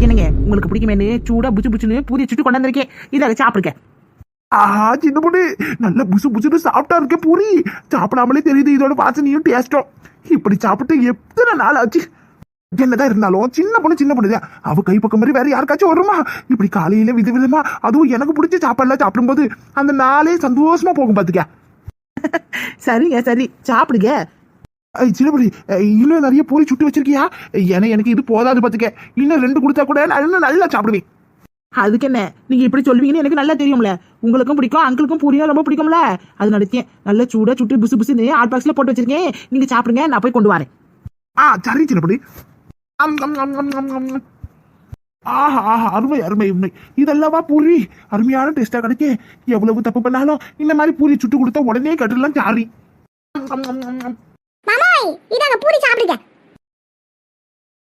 என்னங்க உங்களுக்கு பிடிக்குமேனு சூடா புச்சு புச்சுன்னு பூரி சுட்டு கொண்டு வந்திருக்கேன் இதை சாப்பிடுங்க. ஆஹா சின்ன பொண்ணு நல்ல புசு புசுன்னு சாப்பிட்டா இருக்க பூரி. சாப்பிடாமலே தெரியுது இதோட வாசனையும் டேஸ்டும் இப்படி சாப்பிட்டு எத்தனை நாள் ஆச்சு? என்னதான் இருந்தாலும் சின்ன பொண்ணு சின்ன பொண்ணுதான். அவ கை பக்கம் மாதிரி வேற யாருக்காச்சும் வருமா? இப்படி காலையில விதவிதமா அதுவும் எனக்கு பிடிச்ச சாப்பாடுலாம் சாப்பிடும்போது அந்த நாளே சந்தோஷமா போகும் பாத்துக்க. சரிங்க சரி. சாப்பிடுங்க. ஐய், இன்னும் நிறைய பூரி சுட்டு வச்சிருக்கியா? ஏன்னா எனக்கு இது போதாது பாத்துக்க. இன்னும் ரெண்டு கொடுத்தா கூட நான் இன்னும் நல்லா சாப்பிடுவேன். அதுக்கு என்ன? நீங்க இப்படி சொல்வீங்கன்னு எனக்கு நல்லா தெரியும்ல. உங்களுக்கும் பிடிக்கும் அங்கிளுக்கும் பூரியும் ரொம்ப பிடிக்கும்ல. அது நடத்தேன் நல்ல சூடா சுட்டு புசு புசுன்னு ஹாட் பாக்ஸ்ல போட்டு வச்சிருக்கேன். நீங்க சாப்பிடுங்க நான் போய் கொண்டு வரேன். ஆ சரி அம். ஆஹா ஆஹா அருமை அருமை உண்மை. இதெல்லாமா பூரி? அருமையான டேஸ்டா கிடைக்கே. எவ்வளவு தப்பு பண்ணாலும் இந்த மாதிரி பூரி சுட்டு கொடுத்தா உடனே கட்டுலாம் சாரி. மாமாய் இதாங்க பூரி சாப்பிடுங்க.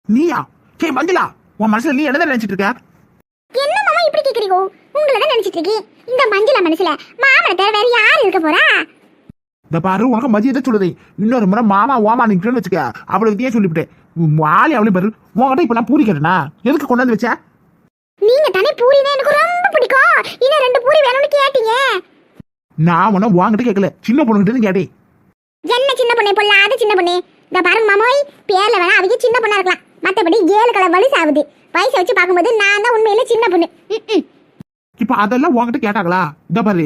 நீயா? கே மஞ்சளா உன் மனசுல நீ என்ன நினைச்சிட்டு இருக்க? என்ன மாமா இப்படி கேக்குறீங்க? உங்களை தான் நினைச்சிட்டு இருக்கேன். இந்த மஞ்சள மனசுல மாமனை தவிர வேற யார் இருக்க போறா? இந்த பாரு உனக்கு மதியத்தை சொல்லுது. இன்னொரு முறை மாமா ஓமா நிக்கிறேன்னு வச்சுக்க. அவ்வளவு ஏன் சொல்லிவிட்டேன். ஆளி அவளையும் பாரு. உன்கிட்ட இப்ப நான் பூரி கேட்டனா? எதுக்கு கொண்டாந்து வச்ச? நீங்க தானே பூரினா எனக்கு ரொம்ப பிடிக்கும். இன்னும் ரெண்டு பூரி வேணும்னு கேட்டீங்க. நான் உன உன்கிட்ட கேட்கல. சின்ன பொண்ணுகிட்ட இருந்து கேட்டேன். என்ன சின்ன பொண்ணே பொல்லாத சின்ன பொண்ணே. இந்த பாருங்க மாமோய் பேர்ல வேணா அவங்க சின்ன பொண்ணா இருக்கலாம். மத்தபடி ஏழு கலர் வயசு ஆகுது. வயசை வச்சு பார்க்கும்போது நான் தான் உண்மையில சின்ன பொண்ணு. இப்ப அதெல்லாம் உன்கிட்ட கேட்டாங்களா? இந்த பாரு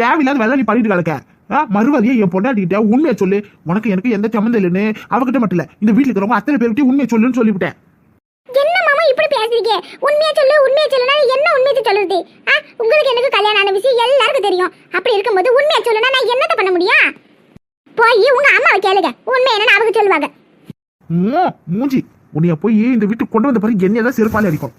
தேவையில்லாத வேலை நீ பண்ணிட்டு கிடக்க. ஆ, மறுவாதியா என் பொண்டாட்டிக்கிட்ட உண்மையை சொல்லு. உனக்கு எனக்கு எந்த சம்மந்தம் இல்லைன்னு அவகிட்ட மட்டும் இல்ல இந்த வீட்டுல இருக்கிறவங்க அத்தனை பேர்கிட்ட உண்மையை சொல்லுன்னு சொல்லிவிட்டேன். என்ன மாமா இப்படி பேசுறீங்க? உண்மையா சொல்லு உண்மையா சொல்லுனா என்ன உண்மையை சொல்லுறது? ஆ, உங்களுக்கு எனக்கு கல்யாணம் ஆன விஷயம் எல்லாருக்கும் தெரியும். அப்படி இருக்கும்போது உண்மையா சொல்லுனா நான் என்னத்த பண்ண முடியும்? போய் உங்க அம்மாவை கேளுங்க. உண்மை என்னன்னு அவங்க சொல்லுவாங்க. மூஞ்சி. உன்னைய போய் இந்த வீட்டுக்கு கொண்டு வந்த பிறகு என்னைய தான் செருப்பாலே அடிக்கும்.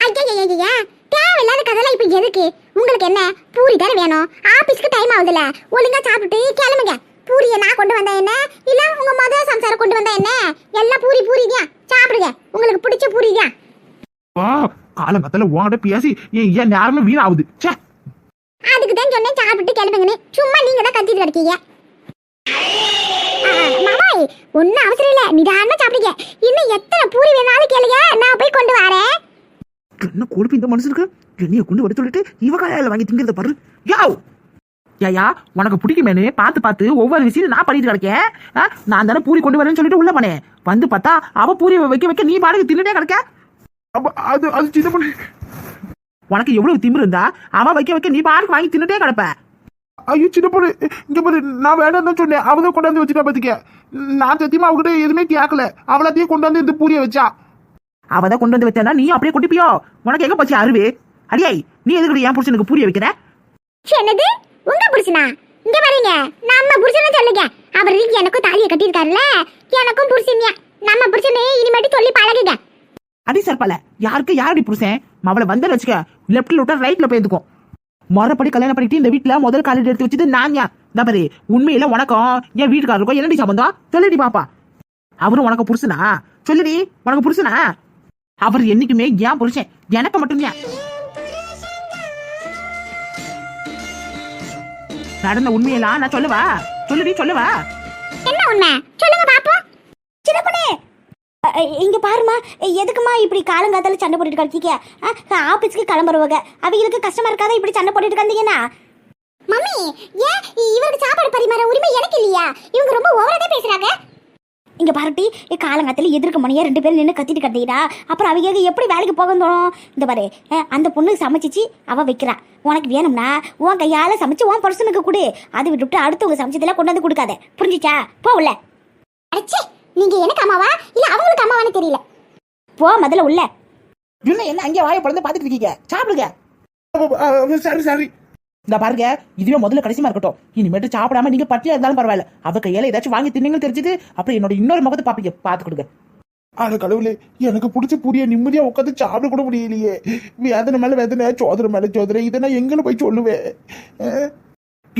ஐயா தேவையில்லாத கதைலாம் இப்ப எதுக்கு? உங்களுக்கு என்ன? பூரி தானே வேணும்? ஆபீஸ்க்கு டைம் ஆகுதுல ஒழுங்கா சாப்பிட்டு கிளம்புங்க. பூரியை நான் கொண்டு வந்தா என்ன? இல்ல உங்க மத சம்சாரம் கொண்டு வந்தா என்ன? எல்லாம் பூரி பூரி தான் சாப்பிடுங்க. உங்களுக்கு பிடிச்ச பூரி தான் வா காலங்கத்துல உன்கிட்ட பேசி ஏன் நேரமே வீணாகுது. ச்சே. அதுக்கு தான் சொன்னேன் சாப்பிட்டு கிளம்புங்கன்னு. சும்மா நீங்க தான் கத்திட்டு கிடக்கீங்க ஒன்னும் அவசரம் இல்ல. நிதானமா சாப்பிடுங்க. இன்னும் எத்தனை பூரி வேணாலும் கேளுங்க. நான் போய் கொண்டு வரேன். என்ன கொழுப்பு இந்த மனுஷனுக்கு? என்னைய கொண்டு வர சொல்லிட்டு இவ காலையில வாங்கி திங்கிறத பாரு. யாவ்! ஏயா உனக்கு பிடிக்குமேனு பார்த்து பார்த்து ஒவ்வொரு விஷயம் நான் பண்ணிட்டு கிடக்கேன். நான் தானே பூரி கொண்டு வரேன்னு சொல்லிட்டு உள்ள போனேன் வந்து பார்த்தா அவ பூரி வைக்க வைக்க நீ பாடுக்கு தின்னுட்டே கிடக்க. அப்ப அது அது சின்ன பொண்ணு. உனக்கு எவ்வளவு திமிரு இருந்தா அவ வைக்க வைக்க நீ பாடுக்கு வாங்கி தின்னுட்டே கிடப்ப. ஐயோ சின்ன பொண்ணு இங்க பாரு நான் வேண்டாம் தான் சொன்னேன். அவ தான் கொண்டாந்து வச்சுட்டா பாத்துக்க. நான் சத்தியமா அவகிட்ட எதுவுமே கேட்கல அவளத்தையும் கொண்டாந்து இந்த பூரிய வச்சா. அவ தான் கொண்டு வந்து வச்சானா நீ அப்படியே கொட்டிப்பியோ. உனக்கு எங்க போச்சு அருவே? அடியை நீ எதுக்கு என் புருஷனுக்கு பூரிய வைக்கிற? என்னது? உங்க புருஷனா? இங்க பாருங்க. நம்ம புருஷனை சொல்லுங்க. அவர் எனக்கும் தாலியை கட்டியிருக்காருல்ல. எனக்கும் புருஷன்யா நம்ம புருஷனை இனிமேட்டு சொல்லி பழகுங்க. அடி சர்ப்பல. யாருக்கு யாரடி புருஷன்? அவளை வந்து வச்சுக்க லெப்ட்ல விட்டா ரைட்ல போயிருக்கும் மறுபடி கல்யாணம் பண்ணிட்டு இந்த வீட்டுல முதல் காலேஜ் எடுத்து வச்சது நான் யா இந்த பாரு உண்மையில உனக்கும் என் வீட்டுக்காரருக்கும் என்னடி சம்பந்தம்? சொல்லிடி பாப்பா. அவரும் உனக்கு புருஷனா? சொல்லுடி உனக்கு புருஷனா? அவர் என்னைக்குமே ஏன் புருஷன். எனக்கு மட்டும்தான் நடந்த உண்மையெல்லாம் நான் சொல்லுவா. சொல்லுடி சொல்லுவா. என்ன உண்மை? சொல்லுங்க பாப்போம். சின்னப்பனே இங்கே பாருமா எதுக்குமா இப்படி காலங்காத்தால சண்டை போட்டுட்டு கிடச்சிக்க ஆஃபீஸ்க்கு கிளம்புறவங்க. அவங்களுக்கு கஷ்டமா இருக்காத இப்படி சண்டை போட்டுட்டு இருந்தீங்கன்னா மம்மி ஏன் இவருக்கு சாப்பாடு பரிமாற உரிமை எனக்கு இல்லையா? இவங்க ரொம்ப ஓவரா தான் பேசுறாங்க. இங்க பாருட்டி காலங்காத்தால எதிர்க்க மணியா ரெண்டு பேரும் நின்று கத்திட்டு கிடந்தீடா அப்புறம் அவங்க எப்படி வேலைக்கு போக தோணும் இந்த பாரு அந்த பொண்ணு சமைச்சிச்சு அவ வைக்கிறா. உனக்கு வேணும்னா உன் கையால சமைச்சு உன் பர்சனுக்கு கொடு. அதை விட்டுவிட்டு அடுத்தவங்க சமைச்சதெல்லாம் கொண்டு வந்து கொடுக்காத. புரிஞ்சிச்சா? போ உள்ள. நீங்க எனக்கு அம்மாவா? இல்ல அவங்களுக்கு அம்மாவான்னு தெரியல. போ முதல்ல உள்ள. என்ன என்ன அங்கே வாயை பிறந்து பாத்துட்டு இருக்கீங்க? சாப்பிடுங்க. சரி சரி. இந்த பாருங்க இதுவே முதல்ல கடைசியமா இருக்கட்டும். இனிமேட்டு சாப்பிடாம நீங்க பட்டியா இருந்தாலும் பரவாயில்ல. அவ கையால ஏதாச்சும் வாங்கி தின்னீங்கன்னு தெரிஞ்சது அப்புறம் என்னோட இன்னொரு முகத்தை பாப்பீங்க பாத்து கொடுங்க அட கடவுளே எனக்கு பிடிச்ச பூரிய நிம்மதியா உட்காந்து சாப்பிட கூட முடியலையே. வேதனை மேல வேதனை சோதனை மேல சோதனை இதை நான் எங்கன்னு போய் சொல்லுவேன்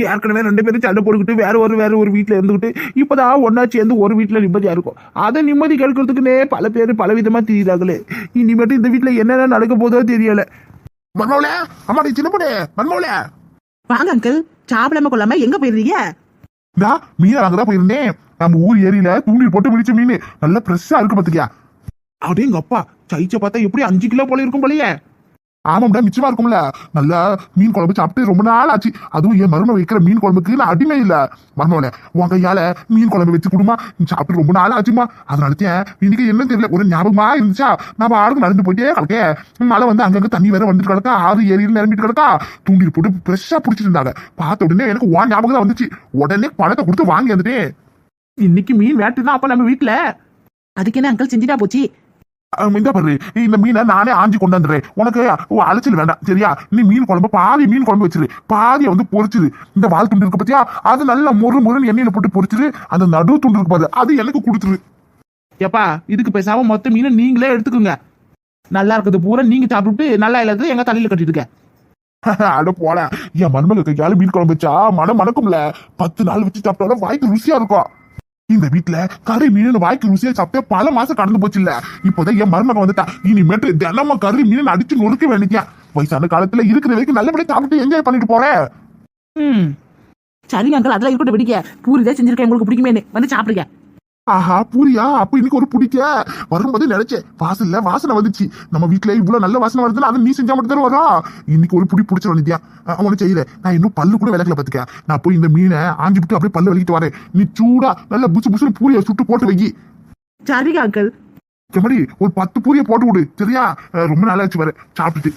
ஏற்கனவே ரெண்டு பேரும் சண்டை போட்டுக்கிட்டு வேற ஒரு வேற ஒரு வீட்டுல இருந்துகிட்டு இப்பதான் ஒன்னா சேர்ந்து ஒரு வீட்டுல நிம்மதியா இருக்கும். அதை நிம்மதி கேட்கறதுக்குன்னே பல பேர் பல விதமா தெரியுறாங்களே. இனிமேட்டு இந்த வீட்டுல என்னென்ன நடக்க போதோ தெரியல. மன்மோல அம்மாடி சின்ன பொண்ணு. மன்மோல வாங்க அங்கிள் சாப்பிடாம கொள்ளாம எங்க போயிருந்தீங்க? நான் மீன் வாங்கதான் போயிருந்தேன். நம்ம ஊர் ஏரியில தூண்டில் போட்டு பிடிச்ச மீன். நல்லா ஃப்ரெஷ்ஷா இருக்கு பாத்துக்கியா அப்படியே அப்பா சைச்ச பார்த்தா எப்படி அஞ்சு கிலோ போல இருக்கும் போலயே. ஆமாம்டா மிச்சமா இருக்கும்ல. நல்லா மீன் குழம்பு சாப்பிட்டு ரொம்ப நாள் ஆச்சு அதுவும் என் மரும வைக்கிற மீன் குழம்புக்கு நான் அடிமை இல்லை. மருமவனே உன் கையால மீன் குழம்பு வச்சு கொடுமா? நீ சாப்பிட்டு ரொம்ப நாள் ஆச்சுமா அதனாலத்தையும் இன்னைக்கு என்ன தெரியல. ஒரு ஞாபகமா இருந்துச்சா? நம்ம ஆளுக்கு நடந்து போயிட்டே கிடக்கே மழை வந்து அங்கங்க தண்ணி வேற வந்துட்டு கிடக்கா. ஆறு ஏரியில் நிரம்பிட்டு கிடக்கா. தூண்டில் போட்டு ஃப்ரெஷ்ஷா பிடிச்சிட்டு இருந்தாங்க. பார்த்த உடனே எனக்கு உன் ஞாபகம் தான் வந்துச்சு. உடனே பணத்தை கொடுத்து வாங்கி வந்துட்டேன். இன்னைக்கு மீன் வேட்டு தான் அப்ப நம்ம வீட்டுல அதுக்கு என்ன அங்கிள் செஞ்சுட்டா போச்சு? இந்த பாரு. இந்த மீனை நானே ஆஞ்சி கொண்டாந்துறேன் உனக்கு ஓ, அலைச்சல் வேண்டாம். சரியா? நீ மீன் குழம்பு பாதி மீன் குழம்பு வச்சிரு. பாதியை வந்து பொறிச்சிரு. இந்த வால் துண்டு இருக்கு பத்தியா? அது நல்லா முரு மொறுன்னு எண்ணெயில போட்டு பொரிச்சிரு அந்த நடு துண்டு இருக்கு பாரு. அது எனக்கு கொடுத்துரு. ஏப்பா இதுக்கு பேசாம மொத்த மீனை நீங்களே எடுத்துக்கோங்க. நல்லா இருக்கிறது பூரா. நீங்க சாப்பிட்டு நல்லா இல்லாதது எங்க தலையில கட்டிட்டு அட போட. என் மருமக கையால மீன் குழம்பு வச்சா மனம் மணக்கும்ல. பத்து நாள் வச்சு சாப்பிட்டாலும் வாய்க்கு ருசியா இருக்கும். இந்த வீட்டுல கறி மீன் வாய்க்கு ருசியா சாப்பிட்டே பல மாசம் கடந்து போச்சு இல்ல இப்போதான் என் மருமகன் வந்துட்டா. இனிமேட்டு தினமும் கறி மீன் அடிச்சு நொறுக்க வேண்டியா வயசான காலத்துல இருக்கிற வரைக்கும் நல்லபடியா சாப்பிட்டு என்ஜாய் பண்ணிட்டு போறேன் ம். சரிங்க அங்கிள் அதெல்லாம் இருக்கட்டும் பிடிக்க பூரி தான் செஞ்சிருக்கேன் உங்களுக்கு பிடிக்குமே வந்து சாப்பிடுங்க. ஆஹா பூரியா? அப்ப இன்னைக்கு ஒரு பிடிக்க வரும்போது நினைச்சேன் வாசல்ல வாசனை வந்துச்சு. நம்ம வீட்ல இவ்வளவு நல்ல வாசனை வருதுன்னா அதை நீ செஞ்சா மட்டும் தான் வரும் இன்னைக்கு ஒரு புடி பிடிச்சிட நித்யா. அவனு செய்யல. நான் இன்னும் பல்லு கூட விளக்கல பாத்துக்க. நான் போய் இந்த மீனை ஆஞ்சி விட்டு அப்படியே பல்லு விளக்கிட்டு வரேன். நீ சூடா நல்ல புசு புசுன்னு பூரியை சுட்டு போட்டு வை சரிங்க அங்கிள். மாதிரி ஒரு பத்து பூரியை போட்டு விடு சரியா? ரொம்ப நாள் ஆச்சு வர சாப்பிட்டுட்டு.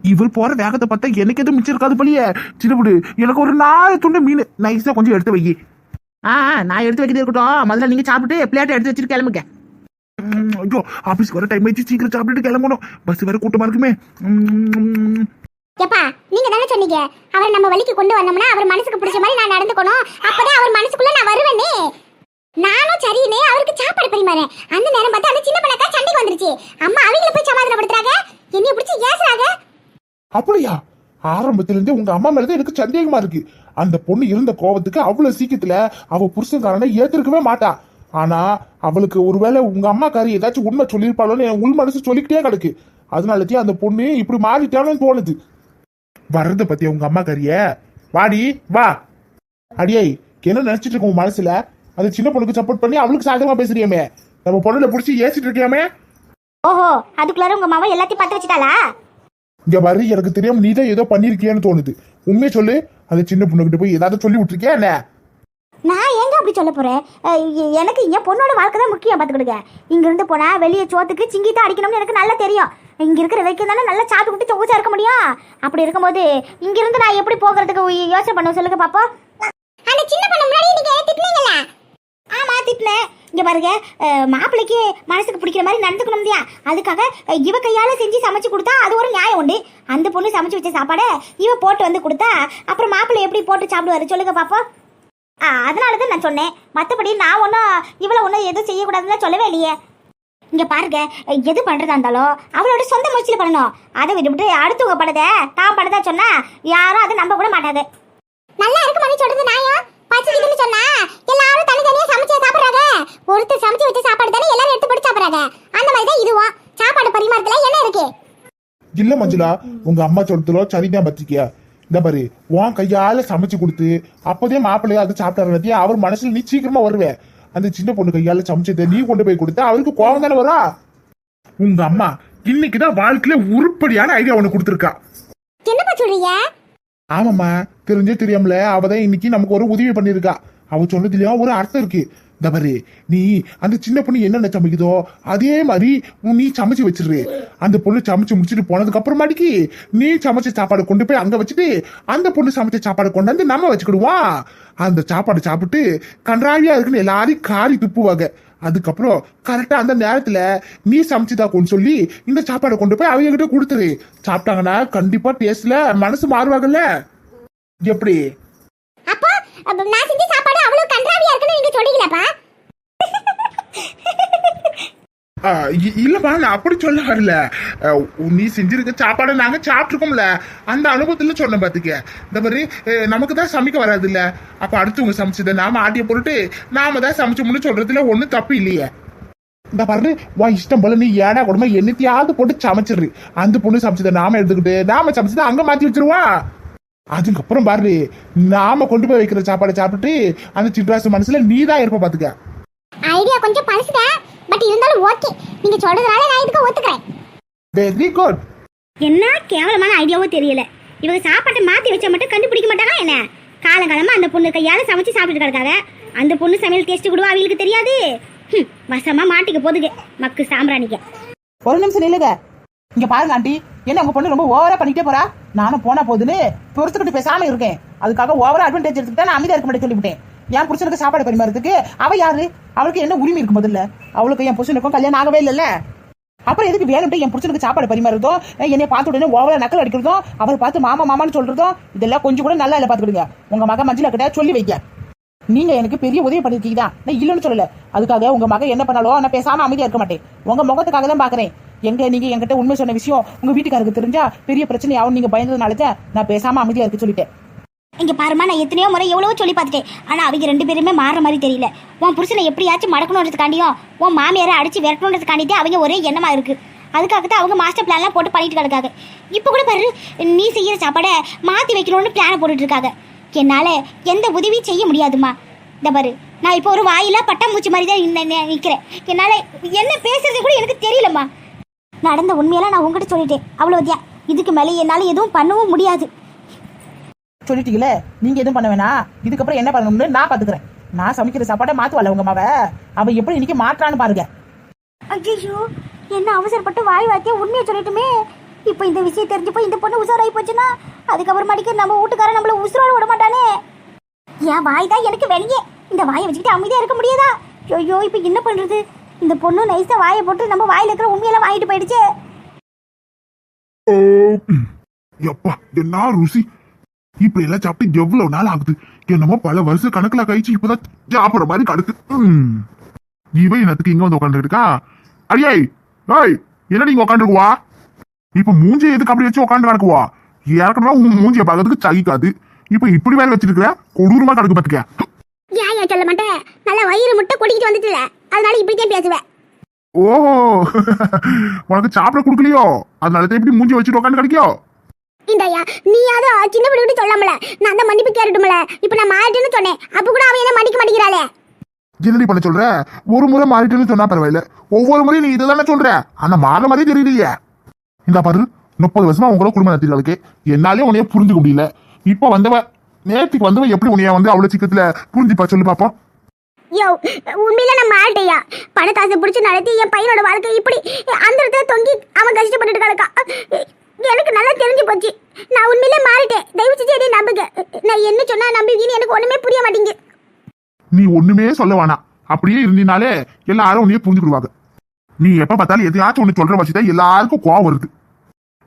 இவர் போற வேகத்தை பார்த்தா எனக்கு எதுவும் மிச்சம் இருக்காது போலியே. சின்னபுடு எனக்கு ஒரு நாலு துண்டு மீன் நைஸா கொஞ்சம் எடுத்து வை ஆ நான் எடுத்து வைக்கிறது இருக்கட்டும். முதல்ல நீங்க சாப்பிட்டு பிளேட்டை எடுத்து வச்சுட்டு கிளம்புங்க. ஐயோ ஆபீஸ்க்கு வர டைம் ஆயிடுச்சு. சீக்கிரம் சாப்பிட்டுட்டு கிளம்பணும். பஸ் வேற கூட்டமா இருக்குமே. எப்பா நீங்க தானே சொன்னீங்க? அவரை நம்ம வழிக்கு கொண்டு வந்தோம்னா அவர் மனசுக்கு பிடிச்ச மாதிரி நான் நடந்துக்கணும். அப்பதான் அவர் மனசுக்குள்ள நான் வருவேனே. நானும் சரின்னு அவருக்கு சாப்பாடு பரிமாறேன். அந்த நேரம் பார்த்து அந்த சின்ன பணக்கா சண்டைக்கு வந்துருச்சு. அம்மா அவங்கள போய் சமாதானப்படுத்துறாங்க? என்னைய பிடிச்சி ஏசுறாங்க? அப்படியா? ஆரம்பத்துல இருந்தே உங்க அம்மா மேலதான் எனக்கு சந்தேகமா இருக்கு. அந்த பொண்ணு இருந்த கோவத்துக்கு அவ்வளவு சீக்கிரத்துல அவ புருஷன்காரனை ஏத்திருக்கவே மாட்டா. ஆனா அவளுக்கு ஒருவேளை உங்க அம்மாக்காரி ஏதாச்சும் உண்மை சொல்லியிருப்பாளோன்னு என் உள் மனசு சொல்லிக்கிட்டே கிடக்கு. அதனாலதான் அந்த பொண்ணு இப்படி மாறிட்டாலும் தோணுது. வர்றத பத்தி உங்க அம்மாக்காரிய வாடி வா. அடியே என்ன நினைச்சிட்டு இருக்க உன் மனசுல? அந்த சின்ன பொண்ணுக்கு சப்போர்ட் பண்ணி அவளுக்கு சாதகமா பேசுறியாமே. நம்ம பொண்ணுல புடிச்சு ஏசிட்டு இருக்கியாமே? ஓஹோ அதுக்குள்ளார உங்க மாமா எல்லாத்தையும் பத்த வச்சுட்டாளா? இங்க பாரு எனக்கு தெரியாம நீ தான் ஏதோ பண்ணிருக்கியான்னு தோணுது. உண்மையை சொல்லு அந்த சின்ன பொண்ணுகிட்ட போய் ஏதாவது சொல்லி விட்டுருக்கியா என்ன? நான் எங்க அப்படி சொல்ல போறேன் எனக்கு என் பொண்ணோட வாழ்க்கை தான் முக்கியம் பார்த்துக்கிடுங்க. இங்க இருந்து போனா வெளியே சோத்துக்கு சிங்கி தான் அடிக்கணும்னு எனக்கு நல்லா தெரியும். இங்க இருக்கிற வரைக்கும் தானே நல்லா சாப்பிட்டு சொகுசா இருக்க முடியும். அப்படி இருக்கும்போது இங்க இருந்து நான் எப்படி போகிறதுக்கு யோசனை பண்ணுவேன் சொல்லுங்க பாப்போம். அந்த சின்ன பொண்ணு முன்னாடி நீங்க திட்டுனீங்களா திட்டினேன் இங்க பாருங்க மாப்பிள்ளைக்கு மனசுக்கு பிடிக்கிற மாதிரி நடந்துக்கணும் இல்லையா? அதுக்காக இவ கையால செஞ்சு சமைச்சு கொடுத்தா அது ஒரு நியாயம் உண்டு. அந்த பொண்ணு சமைச்சு வச்ச சாப்பாடை இவ போட்டு வந்து கொடுத்தா அப்புறம் மாப்பிள்ளை எப்படி போட்டு சாப்பிடுவாரு சொல்லுங்க பாப்போம். ஆ அதனால தான் நான் சொன்னேன். மற்றபடி நான் ஒன்றும் இவ்வளோ ஒன்றும் எதுவும் செய்யக்கூடாதுன்னு சொல்லவே இல்லையே. இங்க பாருங்க எது பண்றதா இருந்தாலும் அவளோட சொந்த முயற்சியில் பண்ணணும். அதை விட்டுவிட்டு அடுத்தவங்க படுத தான் படுதா சொன்னா யாரும் அதை நம்ப கூட மாட்டாது. நல்லா இருக்கு மணி சொல்றது நியாயம்? பசிக்குதுன்னு சொன்னா எல்லாரும் தனித்தனியா சமைச்சு சாப்பிடுறாங்க. ஒருத்தர் சமைச்சு வச்ச சாப்பாடு தானே எல்லாரும் எடுத்து போட்டு சாப்பிடுறாங்க. அந்த மாதிரி தான் இதுவும். சாப்பாடு பரிமாறத்துல என்ன இருக்கு? இல்ல மஞ்சுளா உங்க அம்மா சொல்றதுல சரிதான் பத்திரிக்கையா? இந்த பாரு உன் கையால சமைச்சு கொடுத்து அப்போதே மாப்பிள்ளைய அது சாப்பிட்டாரு அவர் மனசுல நீ சீக்கிரமா வருவே. அந்த சின்ன பொண்ணு கையால சமைச்சதை நீ கொண்டு போய் கொடுத்தா அவருக்கு கோவம் தானே வரும் உங்க அம்மா இன்னைக்குதான் வாழ்க்கையில உருப்படியான ஐடியா ஒண்ணு கொடுத்துருக்கா. என்னப்பா சொல்றீங்க? ஆமாம்மா தெரிஞ்சே தெரியாமல அவ தான் இன்னைக்கு நமக்கு ஒரு உதவி பண்ணியிருக்கா. அவ சொன்னதுலயும் ஒரு அர்த்தம் இருக்கு. இந்த நீ அந்த சின்ன பொண்ணு என்னென்ன சமைக்குதோ அதே மாதிரி உன் நீ சமைச்சு வச்சிரு. அந்த பொண்ணு சமைச்சு முடிச்சுட்டு போனதுக்கு அப்புறமாட்டிக்கு நீ சமைச்ச சாப்பாடு கொண்டு போய் அங்க வச்சுட்டு அந்த பொண்ணு சமைச்ச சாப்பாடு கொண்டு வந்து நம்ம வச்சுக்கிடுவோம். அந்த சாப்பாடு சாப்பிட்டு கன்றாவியா இருக்குன்னு எல்லாரையும் காரி துப்புவாங்க. அதுக்கப்புறம் கரெக்டா அந்த நேரத்துல நீ சமைச்சுதாக்குன்னு சொல்லி இந்த சாப்பாடை கொண்டு போய் அவங்க கிட்ட கொடுத்துரு. சாப்பிட்டாங்கன்னா கண்டிப்பா டேஸ்ட்ல மனசு மாறுவாங்கல்ல? எப்படி? அப்போ நான் செஞ்ச சாப்பாடு அவ்வளவு கன்றாவியா இருக்குன்னு நீங்க சொல்றீங்களாப்பா? இல்லப்பா நான் அப்படி சொல்ல வரல நீ செஞ்சிருக்க சாப்பாடை நாங்க சாப்பிட்டுருக்கோம்ல. அந்த அனுபவத்துல சொன்னேன் பாத்துக்க. இந்த மாதிரி நமக்கு தான் சமைக்க வராது இல்ல அப்ப அடுத்தவங்க சமைச்சதை நாம ஆட்டிய பொருட்டு நாம தான் சமைச்சோம்னு சொல்றதுல ஒண்ணும் தப்பு இல்லையே. இந்த பாரு வா இஷ்டம் போல நீ ஏடா கொடுமை என்னத்தையாவது போட்டு சமைச்சிரு. அந்த பொண்ணு சமைச்சதை நாம எடுத்துக்கிட்டு நாம சமைச்சதை அங்க மாத்தி வச்சிருவா. அதுக்கப்புறம் பாரு நாம கொண்டு போய் வைக்கிற சாப்பாடை சாப்பிட்டுட்டு அந்த சிட்ராசு மனசுல நீ தான் இருப்ப பாத்துக்க. ஐடியா கொஞ்சம் பழசுதான் ஓகே. நீங்க சொல்றதுனால நான் இதுக்கு ஒத்துக்கிறேன். வெரி குட் என்ன கேவலமான ஐடியாவோ தெரியல. இவங்க சாப்பாட்டை மாத்தி வச்சா மட்டும் கண்டுபிடிக்க மாட்டாங்க என்ன? காலங்காலமா அந்த பொண்ணு கையால சமைச்சு சாப்பிட்டு கிடக்காங்க அந்த பொண்ணு சமையல் டேஸ்ட் கூட அவங்களுக்கு தெரியாது? வசமா மாட்டிக்க போதுங்க. மக்கு சாம்பிராணிக்க. ஒரு நிமிஷம் நில்லுங்க. இங்க பாருங்க ஆண்டி. என்ன உங்க பொண்ணு ரொம்ப ஓவரா பண்ணிட்டே போறா? நானும் போனா போதுன்னு பொறுத்துக்கிட்டு பேசாம இருக்கேன். அதுக்காக ஓவரா அட்வான்டேஜ் எடுத்துக்கிட்டா நான் அமைதியா இருக்க மாட்டேன் சொல்லிவிட்டேன். என் புருஷனுக்கு சாப்பாடு பரிமாறதுக்கு அவ யாரு? அவளுக்கு என்ன உரிமை இருக்கு முதல்ல? அவளுக்கு என் புருஷனுக்கும் கல்யாணம் ஆகவே இல்லைல்ல? அப்புறம் எதுக்கு வேணும்ட்டு என் புருஷனுக்கு சாப்பாடு பரிமாறுறதும் என்னை பார்த்து உடனே ஓவரா நக்கல் அடிக்கிறதோ? அவரை பார்த்து மாமா மாமான்னு சொல்றதோ? இதெல்லாம் கொஞ்சம் கூட நல்லா இல்லை பார்த்துக்கிடுங்க. உங்க மக மஞ்சள் கிட்ட சொல்லி வைக்க நீங்க எனக்கு பெரிய உதவி பண்ணிருக்கீங்க தான் நான் இல்லைன்னு சொல்லல. அதுக்காக உங்க மகன் என்ன பண்ணாலும் நான் பேசாம அமைதியா இருக்க மாட்டேன். உங்க முகத்துக்காக தான் பாக்குறேன் எங்க நீங்க என்கிட்ட உண்மை சொன்ன விஷயம் உங்க வீட்டுக்காரருக்கு தெரிஞ்சா பெரிய பிரச்சனை ஆகும் நீங்க பயந்ததுனால தான் நான் பேசாம அமைதியா இருக்க சொல்லிட்டேன். இங்கே பாருமா நான் எத்தனையோ முறை எவ்வளவோ சொல்லி பார்த்துட்டேன். ஆனால் அவங்க ரெண்டு பேருமே மாற மாதிரி தெரியல. உன் புருஷனை எப்படியாச்சும் மடக்கணுன்றதுக்காண்டியும் உன் மாமியாரை அடிச்சு விரட்டணுன்றதுக்காண்டிட்டு அவங்க ஒரே எண்ணமாக இருக்குது அதுக்காக தான் அவங்க மாஸ்டர் பிளான்லாம் போட்டு பண்ணிட்டு கிடக்காங்க. இப்போ கூட பாரு நீ செய்கிற சாப்பாடை மாற்றி வைக்கணும்னு பிளானை போட்டுட்ருக்காங்க என்னால் எந்த உதவியும் செய்ய முடியாதுமா இந்த பாரு நான் இப்போ ஒரு வாயிலா பட்டாம்பூச்சி மாதிரி தான் நிற்கிறேன் என்னால் என்ன பேசுறது கூட எனக்கு தெரியலம்மா. நடந்த உண்மையெல்லாம் நான் உங்ககிட்ட சொல்லிட்டேன். அவ்வளவுதான். இதுக்கு மேலே என்னால் எதுவும் பண்ணவும் முடியாது. சொல்லிட்டீங்களே நீங்க எதுவும் பண்ண வேணாம். இதுக்கப்புறம் என்ன பண்ணணும்னு நான் பாத்துக்கிறேன். நான் சமைக்கிற சாப்பாடை மாத்துவாள் உங்க மாவ அவ எப்படி இன்னைக்கு மாற்றான்னு பாருங்க. ஐயோ என்ன அவசரப்பட்டு வாய் வார்த்தையா உண்மையை சொல்லிட்டுமே? இப்போ இந்த விஷயம் தெரிஞ்சப்போ இந்த பொண்ணு உசாராகி போச்சுன்னா அதுக்கப்புறமாட்டிக்கு நம்ம வீட்டுக்காரன் நம்மள உசுரோட விட மாட்டானே. என் வாய் தான் எனக்கு வெளியே. இந்த வாயை வச்சுக்கிட்டு அமைதியா இருக்க முடியாதா? ஐயோ இப்போ என்ன பண்றது? இந்த பொண்ணு நைஸா வாயை போட்டு நம்ம வாயில இருக்கிற உண்மையெல்லாம் வாங்கிட்டு போயிடுச்சு. எப்பா என்ன ருசி. இப்ப எல்லாம் சாப்பிட்டு எவ்வளவு நாள் ஆகுது? என்னமோ பல வருஷ கணக்குல கழிச்சு இப்பதான் சாப்பிடுற மாதிரி கடுக்கு. ம். இவன் என்னத்துக்கு இங்க வந்து உட்காந்து இருக்கா? அடியே ஏய் என்ன நீங்க உட்காந்துருக்குவா இப்ப மூஞ்சி எதுக்கு அப்படி வச்சு உட்காந்து கிடக்குவா? ஏற்கனவே உன் மூஞ்சிய பார்க்கறதுக்கு சகிக்காது. இப்ப இப்படி வேற வச்சிருக்கிற? கொடூரமா கிடக்கு பாத்துக்க. ஏன் சொல்ல மாட்டேன் நல்லா வயிறு முட்டை கொடிக்கிட்டு வந்துட்டுல அதனால இப்படித்தான் பேசுவேன் ஓ உனக்கு சாப்பிட கொடுக்கலையோ? அதனால தான் இப்படி மூஞ்சி வச்சுட்டு உட்காந்து கிடைக்கோ இந்தாயா நீயாவது சின்ன பிள்ளை தான் கேட்டுட்டுமல இப்ப நான் மாறிட்டேன்னு சொன்னேன். அப்ப கூட அவன் என்ன மன்னிக்க மாட்டேங்கிறாளே. என்னடி பண்ண சொல்ற? ஒரு முறை மாறிட்டுன்னு சொன்னா பரவாயில்ல. ஒவ்வொரு முறையும் நீ இதுதானே சொல்ற? ஆனா மாற மாதிரி தெரியலையே. இந்த பாரு முப்பது வருஷமா உங்களோட குடும்பம் நடத்திட்டு என்னாலே உன்னைய புரிஞ்சுக்க முடியல. இப்போ வந்தவ நேற்றுக்கு வந்தவ எப்படி உன்னைய வந்து அவ்வளவு சீக்கிரத்துல புரிஞ்சுப்பா சொல்லு பாப்போம். யோ உண்மையில நான் மாட்டேயா பணத்தாசை பிடிச்சி நடத்தி என் பையனோட வாழ்க்கை இப்படி அந்த இடத்துல தொங்கி அவன் கஷ்டப்பட்டுட்டு கிடக்கா. எனக்கு நல்லா தெரிஞ்சு போச்சு நான் உண்மையிலே மாறிட்டேன் தயவு செஞ்சு எதையும் நம்புங்க நான் என்ன சொன்னா நம்புவீங்கன்னு எனக்கு ஒண்ணுமே புரிய மாட்டேங்குது. நீ ஒண்ணுமே சொல்ல வேணாம். அப்படியே இருந்தினாலே எல்லாரும் உன்னைய புரிஞ்சுக்கிடுவாங்க. நீ எப்ப பார்த்தாலும் எதையாச்சும் ஒண்ணு சொல்ற வச்சுதான் எல்லாருக்கும் கோவம் வருது.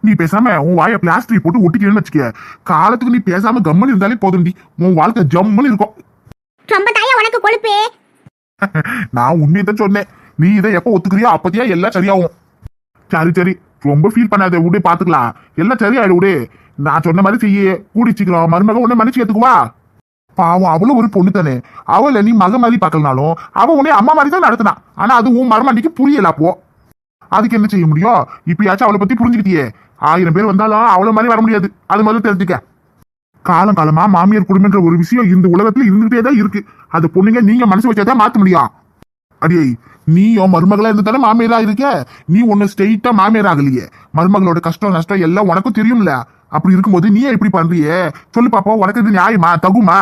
நீ பேசாம உன் வாயை பிளாஸ்டிக் போட்டு ஒட்டிக்கிறேன்னு வச்சுக்க. காலத்துக்கு நீ பேசாம கம்மன் இருந்தாலே போதும்டி உன் வாழ்க்கை ஜம்முன்னு இருக்கும். ரொம்ப தாயா உனக்கு கொழுப்பு? நான் உண்மையை தான் சொன்னேன். நீ இதை எப்ப ஒத்துக்கிறியோ அப்பத்தியா எல்லாம் சரியாகும். சரி சரி. ரொம்ப ஃபீல் பண்ணாத விடு பாத்துக்கலாம் எல்லாம் சரியாயிடு விடு. நான் சொன்ன மாதிரி செய்ய கூடிச்சுக்கிறோம். மருமக உன்னை மன்னிச்சு ஏத்துக்குவா? பாவம் அவளும் ஒரு பொண்ணு தானே அவளை நீ மக மாதிரி பார்க்கலனாலும் அவன் உன்னை அம்மா மாதிரி தான் நடத்தினா. ஆனா அது உன் மரமாண்டிக்கு புரியல அப்போ. அதுக்கு என்ன செய்ய முடியும்? இப்பயாச்சும் அவளை பத்தி புரிஞ்சுக்கிட்டியே. ஆயிரம் பேர் வந்தாலும் அவளை மாதிரி வர முடியாது. அது மாதிரி தெரிஞ்சுக்க. காலம் காலமா மாமியார் குடும்பன்ற ஒரு விஷயம் இந்த உலகத்துல இருந்துகிட்டே தான் இருக்கு. அது பொண்ணுங்க நீங்க மனசு வச்சாதான் மாத்த முடியும். அடியே நீ உன் மருமகளா இருந்து தானே மாமியாரா இருக்க? நீ ஒன்னு ஸ்ட்ரெயிட்டா மாமியார் ஆகலையே. மருமகளோட கஷ்டம் நஷ்டம் எல்லாம் உனக்கும் தெரியும்ல. அப்படி இருக்கும்போது நீ ஏன் இப்படி பண்றியே? சொல்லு பாப்போம் உனக்கு இது நியாயமா? தகுமா?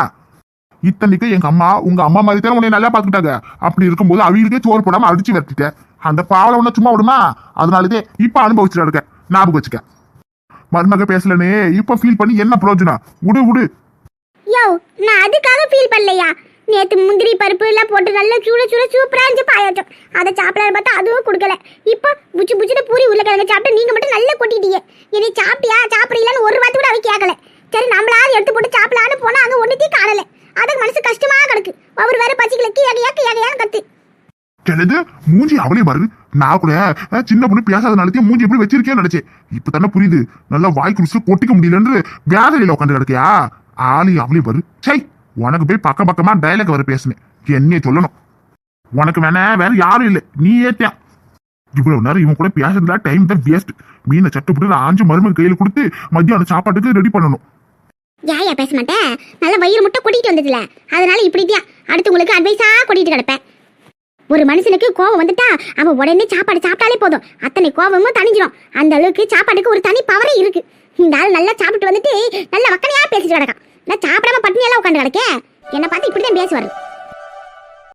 இத்தனைக்கு எங்க அம்மா உங்க அம்மா மாதிரி தானே உன்னை நல்லா பாத்துக்கிட்டாங்க அப்படி இருக்கும்போது அவங்களுக்கே சோறு போடாம அடிச்சு வெட்டிட்டேன் அந்த பாவலை உன்ன சும்மா விடுமா? அதனாலதே இப்ப அனுபவிச்சுட்டு இருக்க ஞாபகம் வச்சுக்க. மருமக பேசலனே இப்ப ஃபீல் பண்ணி என்ன பிரயோஜனம்? விடு விடு. யோ நான் அதுக்காக ஃபீல் பண்ணலையா? நேற்று முந்திரி பருப்பு எல்லாம் போட்டு நல்லா சூட சூட சூப்பராக இருந்துச்சு பாயாச்சும் அதை சாப்பிடலாம் பார்த்தா அதுவும் கொடுக்கல. இப்போ புச்சு புச்சுன்னு பூரி உருளைக்கிழங்கு சாப்பிட்டு நீங்கள் மட்டும் நல்லா கொட்டிட்டீங்க. என்னை சாப்பிட்டியா சாப்பிடலான்னு ஒரு வார்த்தை கூட அவ கேட்கல சரி நம்மளாவது எடுத்து போட்டு சாப்பிடலான்னு போனால் அங்கே ஒன்றுத்தையும் காணலை. அதுக்கு மனசு கஷ்டமா கிடக்கு. அவர் வேற பசிகளுக்கு கியகையா கியகையான்னு கத்து. கிழது மூஞ்சி அவளே வருது நான் கூட சின்ன பொண்ணு பேசாதனாலத்தையும் மூஞ்சி எப்படி வச்சிருக்கேன்னு நினைச்சேன். இப்ப தானே புரியுது. நல்லா வாய் குடிச்சு கொட்டிக்க முடியலன்னு வேதனையில உட்காந்து கிடக்கியா? ஆளி அவளே பாரு. சை உனக்கு போய் பக்க பக்கமா டைலாக் வர பேசினேன். என்னைய சொல்லணும். உனக்கு வேணா வேற யாரும் இல்லை. நீ ஏத்தியான் இவ்வளவு நேரம் இவன் கூட பேசுறதுல டைம் தான் வேஸ்ட் மீனை சட்டப்பட்டு ஆஞ்சு மருமக கையில் கொடுத்து மத்தியானம் சாப்பாட்டுக்கு ரெடி பண்ணணும். ஏயா பேச மாட்டேன் நல்ல வயிறு மட்டும் கூட்டிட்டு வந்ததுல. அதனால இப்படி அடுத்து உங்களுக்கு அட்வைஸா கூட்டிட்டு கிடப்பேன். ஒரு மனுஷனுக்கு கோவம் வந்துட்டா அவன் உடனே சாப்பாடு சாப்பிட்டாலே போதும். அத்தனை கோவமும் தணிஞ்சிடும் அந்த அளவுக்கு சாப்பாட்டுக்கு ஒரு தனி பவரே இருக்கு. இந்த ஆள் நல்லா சாப்பிட்டு வந்துட்டு நல்லா வக்கனையா பேசிட்டு கிடக்கான். நான் சாப்பிடாம பட்டினியெல்லாம் உட்காந்து கிடக்கேன் என்னை பார்த்து இப்படி தான் பேசுவார்.